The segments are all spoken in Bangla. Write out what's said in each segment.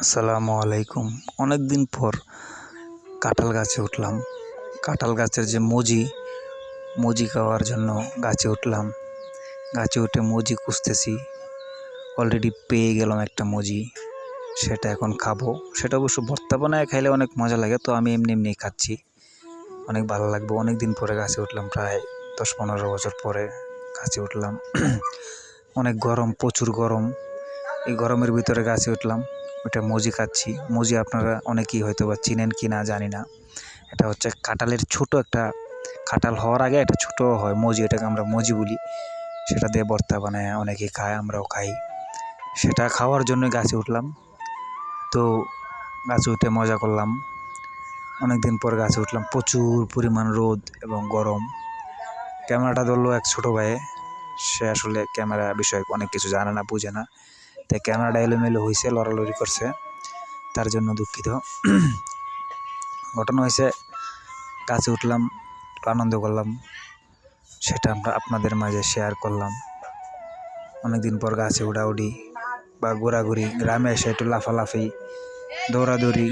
আসসালামু আলাইকুম। অনেক দিন পর কাঁঠাল গাছে উঠলাম। কাঁঠাল গাছের যে মজি মজি খাওয়ার জন্য গাছে উঠলাম। গাছে উঠে মজি খুঁজতেছি। অলরেডি পেয়ে গেলাম একটা মজি। সেটা এখন খাব। সেটা অবশ্য ভর্তা বানায় খাইলে অনেক মজা লাগে, তো আমি এমনি এমনি খাচ্ছি। অনেক ভালো লাগবে। অনেক দিন পরে গাছে উঠলাম, প্রায় দশ পনেরো বছর পরে গাছে উঠলাম। অনেক গরম, প্রচুর গরম। এই গরমের ভিতরে গাছে উঠলাম। ওটা মজি খাচ্ছি। মজি আপনারা অনেকেই হয়তো বা চিনেন কি না জানি না। এটা হচ্ছে কাঁঠালের ছোট একটা, কাঁঠাল হওয়ার আগে এটা ছোট হয় মজি, এটাকে আমরা মজি বলি। সেটা দিয়ে ভর্তা বানায় অনেকেই খায়, আমরাও খাই। সেটা খাওয়ার জন্য গাছে উঠলাম। তো গাছে উঠে মজা করলাম। অনেক দিন পর গাছে উঠলাম। প্রচুর পরিমাণ রোদ এবং গরম। ক্যামেরাটা ধরলো এক ছোটো ভাইয়ে। সে আসলে ক্যামেরা বিষয়ে অনেক কিছু জানে না, বুঝে না। তাই ক্যামেরাটা এলোমেলো হয়েছে লড়ালড়ি করছে, তার জন্য দুঃখিত। ঘটনা হয়েছে গাছে উঠলাম, আনন্দ করলাম, সেটা আমরা আপনাদের মাঝে শেয়ার করলাম। অনেকদিন পর গাছে উড়াউড়ি বা ঘোরাঘুরি, গ্রামে এসে একটু লাফালাফি, দৌড়াদৌড়ি,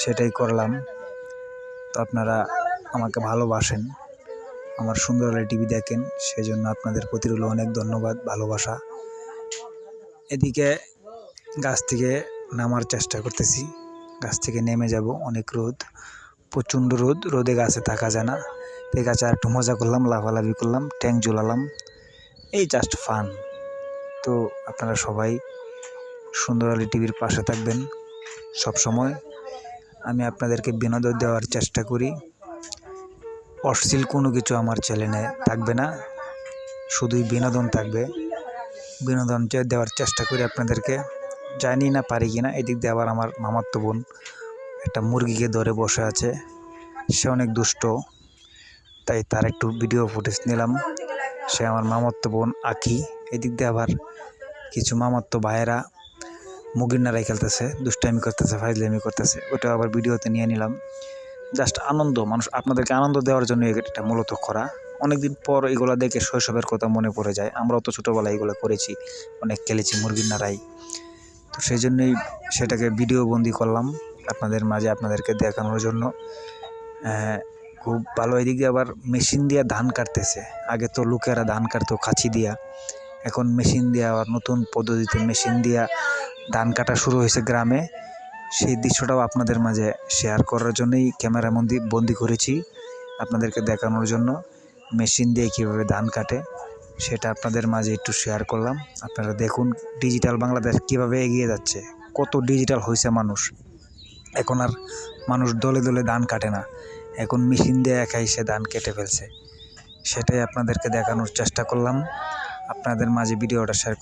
সেটাই করলাম। তো আপনারা আমাকে ভালোবাসেন, আমার সুন্দর টিভি দেখেন, সেজন্য আপনাদের প্রতি অনেক ধন্যবাদ, ভালোবাসা। এদিকে গাছ থেকে নামার চেষ্টা করতেছি। গাছ থেকে নেমে যাব, অনেক রোদ, প্রচণ্ড রোদ, রোদে গাছে থাকা যায় না। এই গাছে আর একটু মজা করলাম, লাফালাফি করলাম ট্যাঙ্ক জ্বলালাম এই জাস্ট ফান তো আপনারা সবাই সুন্দর আলী টিভির পাশে থাকবেন। সব সময় আমি আপনাদেরকে বিনোদন দেওয়ার চেষ্টা করি। অশ্লীল কোনো কিছু আমার চ্যানেলে থাকবে না। শুধুই বিনোদন থাকবে। বিনোদন দেওয়ার চেষ্টা করি আপনাদেরকে, জানি না পারি কি না এদিক দিয়ে আবার আমার মামাত্ম বোন একটা মুরগিকে ধরে বসে আছে, সে অনেক দুষ্ট, তাই তার একটু ভিডিও ফুটেজ নিলাম। সে আমার মামাত্ম বোন আঁকি, এদিক দিয়ে আবার কিছু মামাত্ম ভাইয়েরা মুগির নাড়াই খেলতেছে, দুষ্টামি করতেছে, ফাইজলামি করতেছে ওটা আবার ভিডিওতে নিয়ে নিলাম। জাস্ট আনন্দ, মানুষ আপনাদেরকে আনন্দ দেওয়ার জন্য এটা মূলত করা। অনেকদিন পর এগুলো দেখে শৈশবের কথা মনে পড়ে যায়। আমরাও তো ছোটোবেলায় এগুলো করেছি, অনেক খেলেছি মুরগির নাড়াই। তো সেই জন্যই সেটাকে ভিডিও বন্দি করলাম আপনাদের মাঝে আপনাদেরকে দেখানোর জন্য। খুব ভালো এদিক আবার মেশিন দিয়ে ধান কাটতেছে। আগে তো লোকেরা ধান কাটতো খাঁচি দিয়া। এখন মেশিন দিয়ে আবার নতুন পদ্ধতিতে মেশিন দিয়া ধান কাটা শুরু হয়েছে গ্রামে। সেই দৃশ্যটাও আপনাদের মাঝে শেয়ার করার জন্যই ক্যামেরা বন্দি বন্দি করেছি। আপনাদেরকে দেখানোর জন্য। মেশিন দিয়ে কীভাবে ধান কাটে, সেটা আপনাদের মাঝে একটু শেয়ার করলাম। আপনারা দেখুন ডিজিটাল বাংলাদেশ কীভাবে এগিয়ে যাচ্ছে, কত ডিজিটাল হয়েছে মানুষ। এখন আর মানুষ দলে দলে ধান কাটে না, এখন মেশিন দিয়ে একাই সে ধান কেটে ফেলছে। সেটাই আপনাদেরকে দেখানোর চেষ্টা করলাম। আপনাদের মাঝে ভিডিওটা শেয়ার